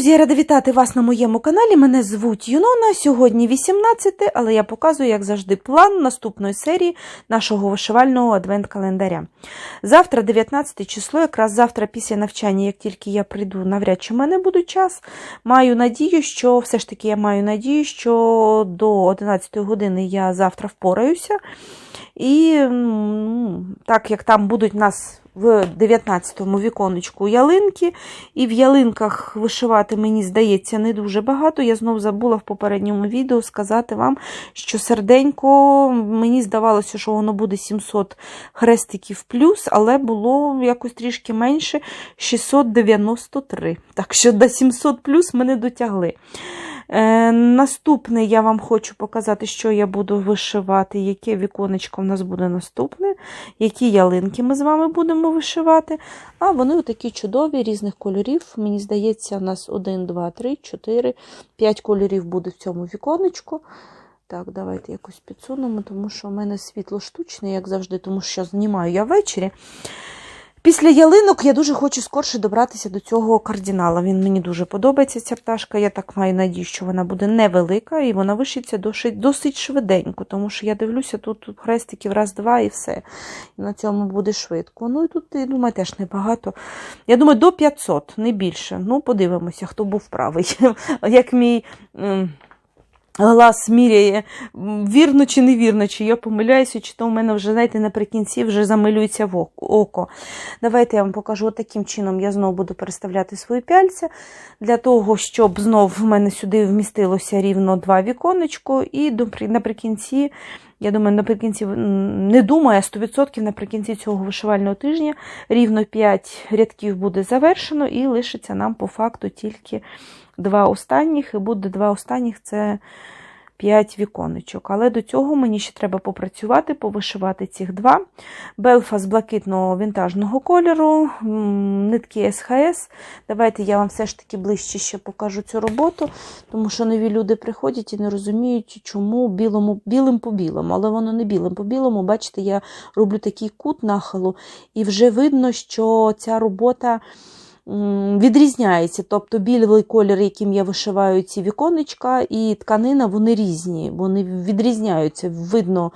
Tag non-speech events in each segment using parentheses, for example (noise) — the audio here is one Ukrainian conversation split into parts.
Друзі, я рада вітати вас на моєму каналі. Мене звуть Юнона. Сьогодні 18, але я показую, як завжди, план наступної серії нашого вишивального адвент-календаря. Завтра, 19 число, якраз завтра після навчання, як тільки я прийду, навряд чи в мене буде час. Маю надію, що все ж таки я маю надію, що до 11 години я завтра впораюся. І так як там будуть нас в 19-му віконечку ялинки, і в ялинках вишивати, мені здається, не дуже багато. Я знов забула в попередньому відео сказати вам, що серденько, мені здавалося, що воно буде 700 хрестиків плюс, але було якось трішки менше 693. Так що до 700 плюс ми не дотягли. Е, Наступне я вам хочу показати, що я буду вишивати, яке віконечко в нас буде наступне, які ялинки ми з вами будемо вишивати. А вони такі чудові, різних кольорів. Мені здається, у нас 1, 2, 3, 4, 5 кольорів буде в цьому віконечку. Так, давайте якось підсунемо, тому що в мене світло штучне, як завжди, тому що знімаю я ввечері. Після ялинок я дуже хочу скорше добратися до цього кардинала. Він мені дуже подобається, ця пташка. Я так маю надію, що вона буде невелика і вона вишиться досить, швиденько, тому що я дивлюся, тут хрестиків раз-два і все. І на цьому буде швидко. Ну і тут, я думаю, теж небагато. Я думаю, до 500, не більше. Ну, подивимося, хто був правий. (laughs) Як мій. Глас міряє, вірно чи невірно, чи я помиляюся, чи то в мене вже, знаєте, наприкінці вже замилюється в око. Давайте я вам покажу таким чином. Я знову буду переставляти свої пяльця, для того, щоб знов в мене сюди вмістилося рівно два віконечко, і наприкінці, я думаю, наприкінці, не думаю, а 100% наприкінці цього вишивального тижня рівно 5 рядків буде завершено, і лишиться нам по факту тільки два останніх, і буде два останніх це 5 віконечок. Але до цього мені ще треба попрацювати, повишивати цих два. Белфа з блакитного вінтажного кольору, нитки СХС. Давайте я вам все ж таки ближче ще покажу цю роботу, тому що нові люди приходять і не розуміють, чому білому, білим по білому. Але воно не білим по білому. Бачите, я роблю такий кут нахилу, і вже видно, що ця робота відрізняється. Тобто білий колір, яким я вишиваю ці віконечка, і тканина, вони різні, вони відрізняються, видно.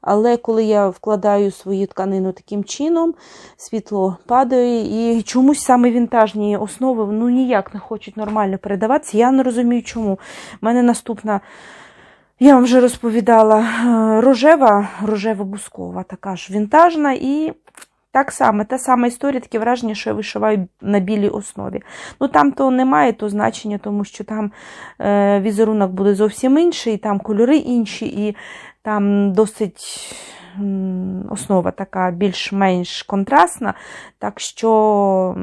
Але коли я вкладаю свою тканину таким чином, світло падає, і чомусь саме вінтажні основи ну, ніяк не хочуть нормально передаватися. Я не розумію, чому. У мене наступна. Я вам вже розповідала рожева, рожево-бускова, така ж вінтажна, і так само, та сама історія, таке враження, що я вишиваю на білій основі. Ну Там то немає то значення, тому що там е, візерунок буде зовсім інший, там кольори інші, і там досить основа така більш-менш контрастна. Так що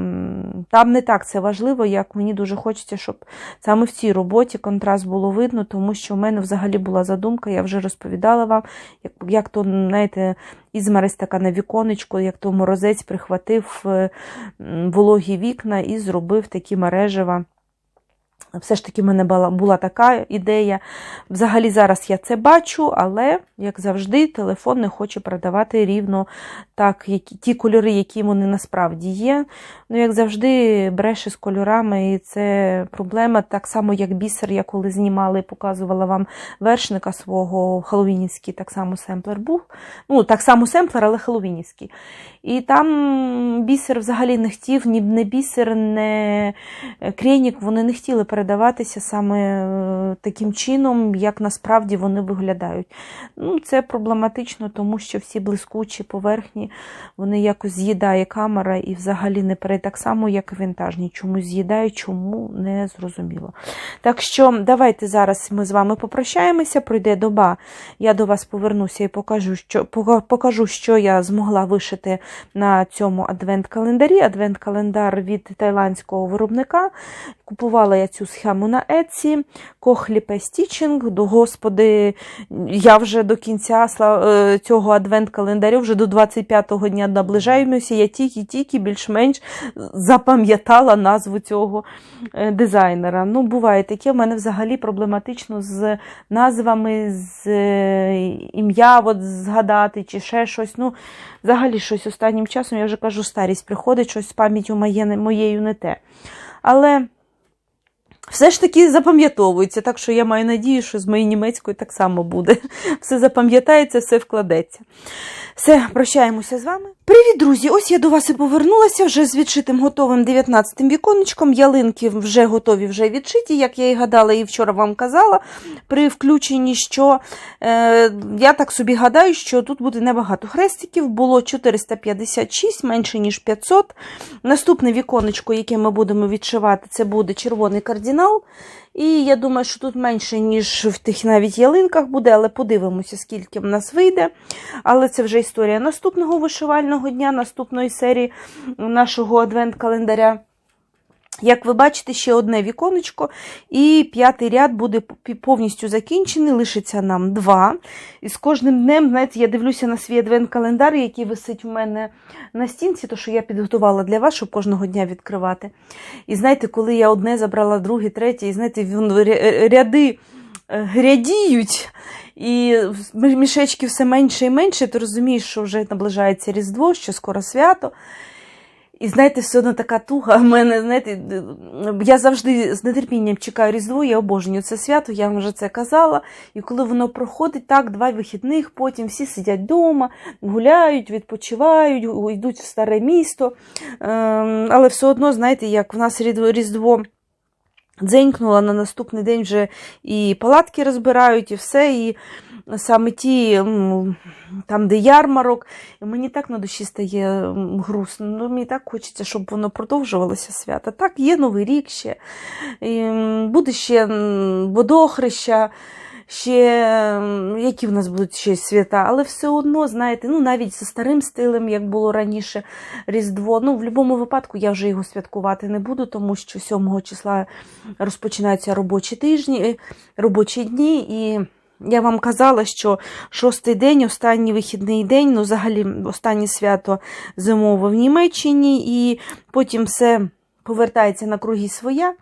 там не так це важливо, як мені дуже хочеться, щоб саме в цій роботі контраст було видно, тому що в мене взагалі була задумка, я вже розповідала вам, як як то, знаєте, ізмересь така на віконечко, як то морозець прихватив вологі вікна і зробив такі мережева. Все ж таки, в мене була, була така ідея. Взагалі, зараз я це бачу, але, як завжди, телефон не хоче продавати рівно так, які, ті кольори, які вони насправді є. Ну, як завжди, бреше з кольорами, і це проблема. Так само, як бісер, я коли знімала і показувала вам вершника свого Хеллоуінівський, так само семплер був. Ну, так само семплер, але Хеллоуінівський. І там бісер взагалі не хотів, ні не бісер, не крейнік, вони не хотіли передаватися саме е, таким чином, як насправді вони виглядають. Ну, Це проблематично, тому що всі блискучі поверхні, вони якось з'їдає камера і взагалі не перед так само, як і вінтажні. Чому з'їдають, чому не зрозуміло. Так що, давайте зараз ми з вами попрощаємося, пройде доба, я до вас повернуся і покажу, що, покажу, що я змогла вишити на цьому адвент-календарі. Адвент-календар від тайландського виробника. Купувала я цю схему на Etsy, Кохліпе Стічинг. До господи, я вже до кінця е, цього адвент-календарю, вже до 25-го дня наближаємося. Я тільки-тільки більш-менш запам'ятала назву цього е, дизайнера. Ну, буває таке, в мене взагалі проблематично з назвами, з е, ім'я от згадати чи ще щось. Ну, Взагалі, щось останнім часом, я вже кажу, старість приходить, щось з пам'яттю моєю не те. Але. Все ж таки запам'ятовується, так що я маю надію, що з моєю німецькою так само буде. (laughs) Все запам'ятається, все вкладеться. Все, прощаємося з вами. Привіт, друзі! Ось я до вас і повернулася вже з відшитим готовим 19-м віконечком. Ялинки вже готові, вже відшиті, як я і гадала, і вчора вам казала. При включенні, що е, я так собі гадаю, що тут буде небагато хрестиків. Було 456, менше ніж 500. Наступне віконечко, яке ми будемо відшивати, це буде червоний кардинал. І я думаю, що тут менше, ніж в тих навіть ялинках буде, але подивимося, скільки в нас вийде. Але це вже історія наступного вишивального дня, наступної серії нашого адвент-календаря. Як ви бачите, ще одне віконечко, і п'ятий ряд буде повністю закінчений, лишиться нам два. І з кожним днем, знаєте, я дивлюся на свій адвент-календар, який висить в мене на стінці, то що я підготувала для вас, щоб кожного дня відкривати. І знаєте, коли я одне забрала, друге, третє, і знаєте, ряди грядіють. І мішечки все менше і менше, ти розумієш, що вже наближається Різдво, що скоро свято. І знаєте, все одно така туга в мене, знаєте, я завжди з нетерпінням чекаю Різдво, я обожнюю це свято, я вам вже це казала. І коли воно проходить, так, два вихідних, потім всі сидять вдома, гуляють, відпочивають, йдуть в старе місто. Ем, але все одно, знаєте, як в нас Різдво. Дзенькнула на наступний день вже і палатки розбирають, і все. І саме ті, там, де ярмарок, і мені так на душі стає грустно. Ну, Мені так хочеться, щоб воно продовжувалося свято. Так, є Новий рік ще, і буде ще водохреща ще які в нас будуть ще свята, але все одно, знаєте, ну навіть за старим стилем, як було раніше Різдво. Ну, в будь-якому випадку я вже його святкувати не буду, тому що 7 числа розпочинаються робочі тижні, робочі дні. і я вам казала, що шостий день, останній вихідний день, ну, взагалі, останнє свято зимове в Німеччині, і потім все повертається на круги своя.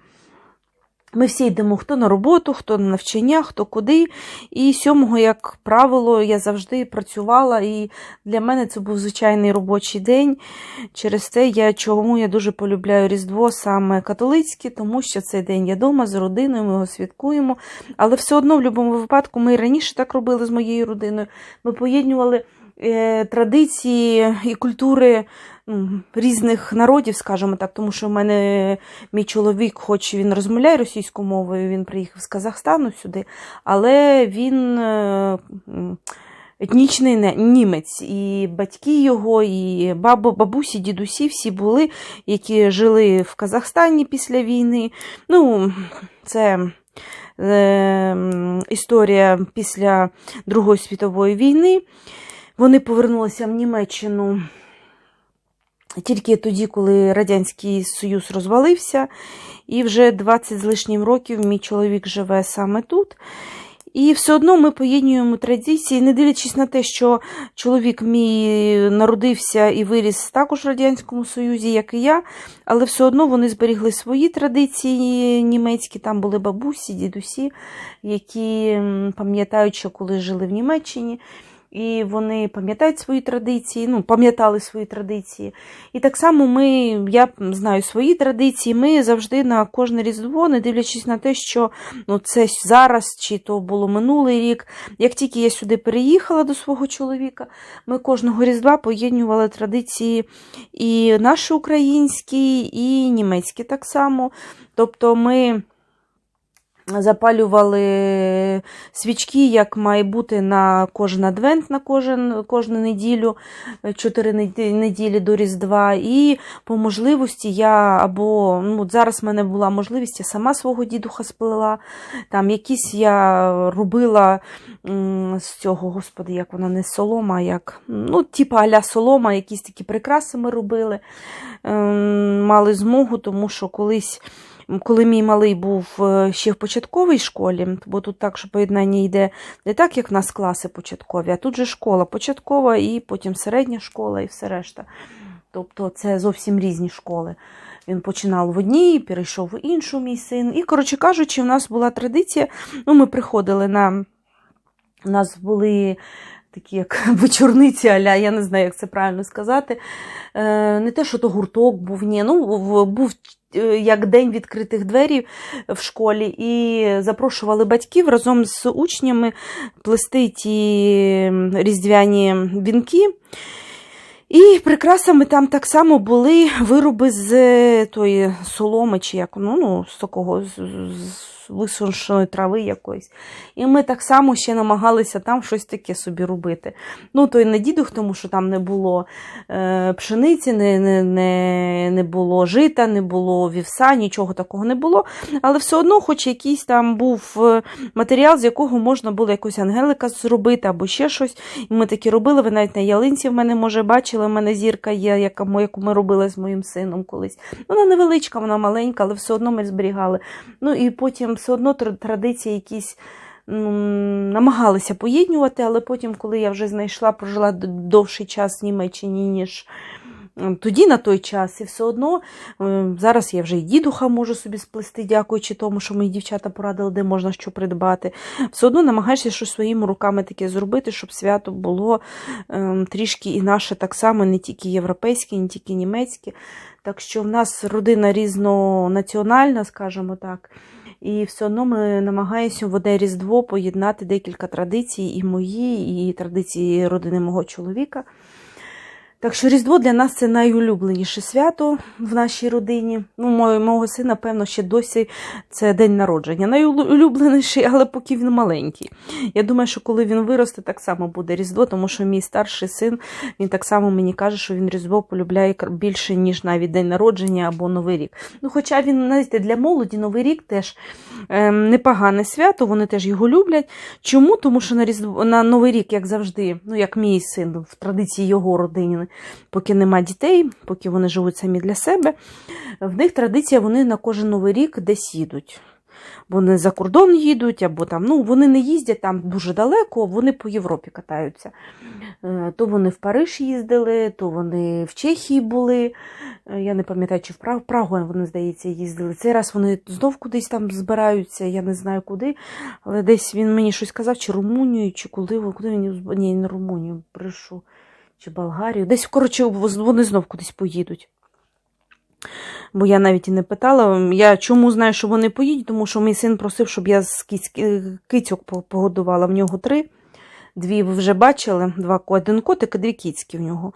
Ми всі йдемо хто на роботу, хто на навчання, хто куди. І сьомого, як правило, я завжди працювала, і для мене це був звичайний робочий день. Через це я чому я дуже полюбляю Різдво саме католицьке, тому що цей день я вдома з родиною, ми його святкуємо. Але все одно, в будь-якому випадку, ми і раніше так робили з моєю родиною. Ми поєднували е, традиції і культури різних народів, скажімо так, тому що в мене мій чоловік, хоч він розмовляє російською мовою, він приїхав з Казахстану сюди, але він е, етнічний німець. І батьки його, і бабу, бабусі, дідусі всі були, які жили в Казахстані після війни. Ну, це е, історія після Другої світової війни. Вони повернулися в Німеччину тільки тоді, коли Радянський Союз розвалився, і вже 20 з лишнім років мій чоловік живе саме тут. І все одно ми поєднуємо традиції, не дивлячись на те, що чоловік мій народився і виріс також в Радянському Союзі, як і я, але все одно вони зберігли свої традиції німецькі, там були бабусі, дідусі, які пам'ятають, що коли жили в Німеччині і вони пам'ятають свої традиції, ну, пам'ятали свої традиції. І так само ми, я знаю свої традиції, ми завжди на кожне різдво, не дивлячись на те, що ну, це зараз чи то було минулий рік. Як тільки я сюди переїхала до свого чоловіка, ми кожного різдва поєднували традиції і наші українські, і німецькі так само. Тобто ми запалювали свічки, як має бути на кожен адвент, на кожен, кожну неділю, чотири неділі до Різдва. І по можливості я або ну, зараз в мене була можливість, я сама свого дідуха сплела. Там якісь я робила з цього, господи, як вона не солома, як, ну, типа аля солома, якісь такі прикраси ми робили. Ем, мали змогу, тому що колись коли мій малий був е, ще в початковій школі, бо тут так, що поєднання йде не так, як в нас класи початкові, а тут же школа початкова і потім середня школа і все решта. Тобто це зовсім різні школи. Він починав в одній, перейшов в іншу мій син. І, коротше кажучи, у нас була традиція. ну, Ми приходили на. У нас були такі як (laughs) вечорниці, аля, я не знаю, як це правильно сказати. Е, Не те, що то гурток був, ні, ну, був е, як день відкритих дверів в школі, і запрошували батьків разом з учнями плести ті різдвяні вінки. І прикрасами там так само були вироби з е, тої соломи, чи як, ну, ну з такого з висушеної трави якоїсь. І ми так само ще намагалися там щось таке собі робити. Ну, то й не дідух, тому що там не було е, пшениці, не, не, не, не було жита, не було вівса, нічого такого не було. Але все одно, хоч якийсь там був е, матеріал, з якого можна було якусь ангелика зробити або ще щось. І ми такі робили. Ви навіть на ялинці в мене, може, бачили, в мене зірка є, яка, яку ми робили з моїм сином колись. Вона невеличка, вона маленька, але все одно ми зберігали. Ну і потім все одно традиції якісь. м, Намагалися поєднувати, але потім, коли я вже знайшла, прожила довший час в Німеччині, ніж тоді на той час, і все одно е, зараз я вже і дідуха можу собі сплести, дякуючи тому, що мої дівчата порадили, де можна що придбати. Все одно намагаєшся щось своїми руками таке зробити, щоб свято було ем, трішки і наше так само, не тільки європейське, не тільки німецьке. Так що в нас родина різнонаціональна, скажімо так. І все одно ми намагаємося в одне Різдво поєднати декілька традицій, і мої, і традиції родини мого чоловіка. Так що Різдво для нас це найулюбленіше свято в нашій родині. Ну, мого, сина, певно, ще досі це день народження. Найулюбленіший, але поки він маленький. Я думаю, що коли він виросте, так само буде Різдво, тому що мій старший син він так само мені каже, що він Різдво полюбляє більше, ніж навіть день народження або Новий рік. Ну, хоча він, знаєте, для молоді Новий рік теж ем, непогане свято, вони теж його люблять. Чому? Тому що на Різдво на Новий рік, як завжди, ну як мій син в традиції його родини, поки нема дітей, поки вони живуть самі для себе. В них традиція, вони на кожен новий рік десь їдуть. Вони за кордон їдуть, або там, ну, вони не їздять там дуже далеко, вони по Європі катаються. Е, То вони в Париж їздили, то вони в Чехії були. Е, Я не пам'ятаю, чи в Прагу, вони, здається, їздили. Цей раз вони знов кудись там збираються, я не знаю куди. Але десь він мені щось казав, чи Румунію, чи куди, куди він ні, не Румунію, брешу, чи Болгарію. Десь, коротше, вони знов кудись поїдуть. Бо я навіть і не питала. Я чому знаю, що вони поїдуть, тому що мій син просив, щоб я з кицьок погодувала. В нього три. Дві ви вже бачили, два один котик і дві кіцьки в нього.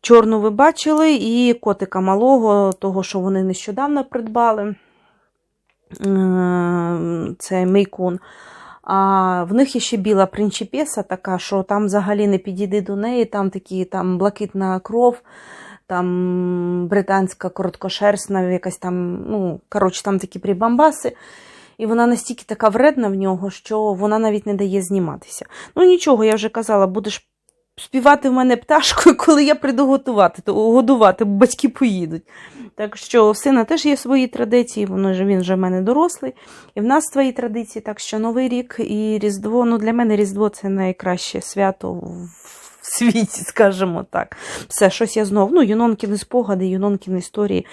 Чорну ви бачили, і котика малого, того, що вони нещодавно придбали. Е, Це мейкун. А в них є ще біла принчіпеса така, що там взагалі не підійди до неї, там такі там блакитна кров, там британська короткошерстна, якась там, ну, коротше, там такі прибамбаси. І вона настільки така вредна в нього, що вона навіть не дає зніматися. Ну нічого, я вже казала, будеш співати в мене пташкою, (laughs) коли я прийду готувати, то годувати, бо батьки поїдуть. Так що в сина теж є свої традиції, воно ж він вже в мене дорослий, і в нас свої традиції. Так що Новий рік і Різдво. Ну для мене Різдво це найкраще свято в світі, (laughs) скажімо так. Все, щось я знов. Ну, Юнонкіни спогади, Юнонкіни історії.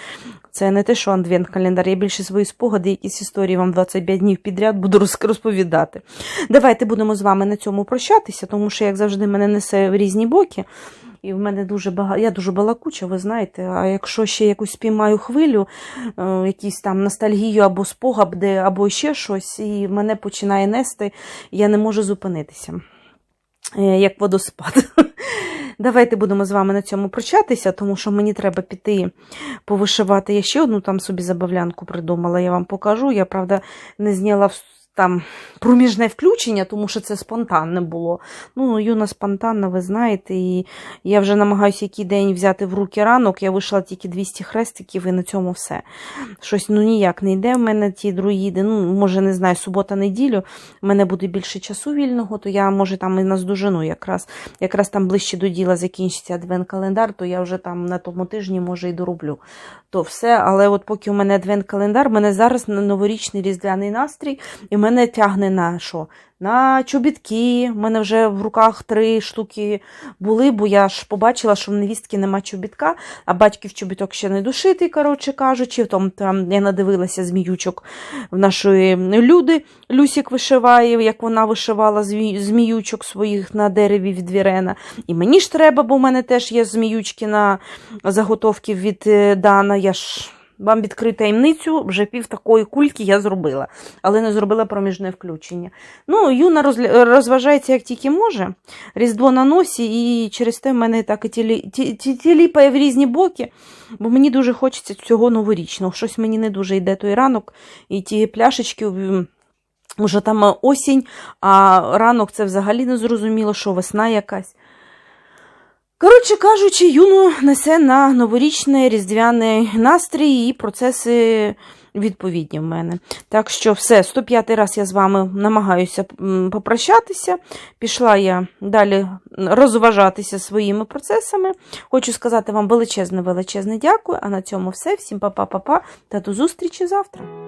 Це не те, що адвент календар. Я більше свої спогади, якісь історії вам 25 днів підряд буду (laughs) роз- розповідати. Давайте будемо з вами на цьому прощатися, тому що, як завжди, мене несе в різні боки. І в мене дуже багато, я дуже балакуча, ви знаєте. А якщо ще якусь спіймаю хвилю, е, якісь там ностальгію або спогади, або ще щось, і мене починає нести, я не можу зупинитися. Е, Як водоспад. (laughs) Давайте будемо з вами на цьому прощатися, тому що мені треба піти повишивати. Я ще одну там собі забавлянку придумала, я вам покажу. Я, правда, не зняла в- там проміжне включення, тому що це спонтанне було. Ну, юна спонтанна, ви знаєте, і я вже намагаюся який день взяти в руки ранок. Я вийшла тільки 200 хрестиків і на цьому все. Щось ну ніяк не йде в мене ті друїди. Ну, може, не знаю, субота-неділю. в мене буде більше часу вільного, то я, може, там і наздожену якраз. Якраз там ближче до діла закінчиться адвент-календар, то я вже там на тому тижні, може, і дороблю. То все, але от поки у мене адвент-календар, мене зараз новорічний різдвяний настрій, і мене тягне на що? На чобітки. У мене вже в руках три штуки були, бо я ж побачила, що в невістки нема чобітка, а батьків чобіток ще не дошитий, коротше кажучи. Там, там я надивилася зміючок в нашої люди. Люсік вишиває, як вона вишивала зміючок своїх на дереві від Вірена. І мені ж треба, бо в мене теж є зміючки на заготовки від е, Дана. Я ж вам відкрию таємницю, вже пів такої кульки я зробила, але не зробила проміжне включення. Ну, Юна розважається як тільки може. Різдво на носі, і через те в мене так і тілі, ті, ті, тіліпає в різні боки, бо мені дуже хочеться цього новорічного. Щось мені не дуже йде той ранок, і ті пляшечки. Уже там осінь, а ранок це взагалі не зрозуміло, що весна якась. Коротше кажучи, юну несе на новорічний різдвяний настрій і процеси відповідні в мене. Так що все, 105 раз я з вами намагаюся попрощатися. Пішла я далі розважатися своїми процесами. Хочу сказати вам величезне, величезне дякую. А на цьому все. Всім па-па-па-па та до зустрічі завтра.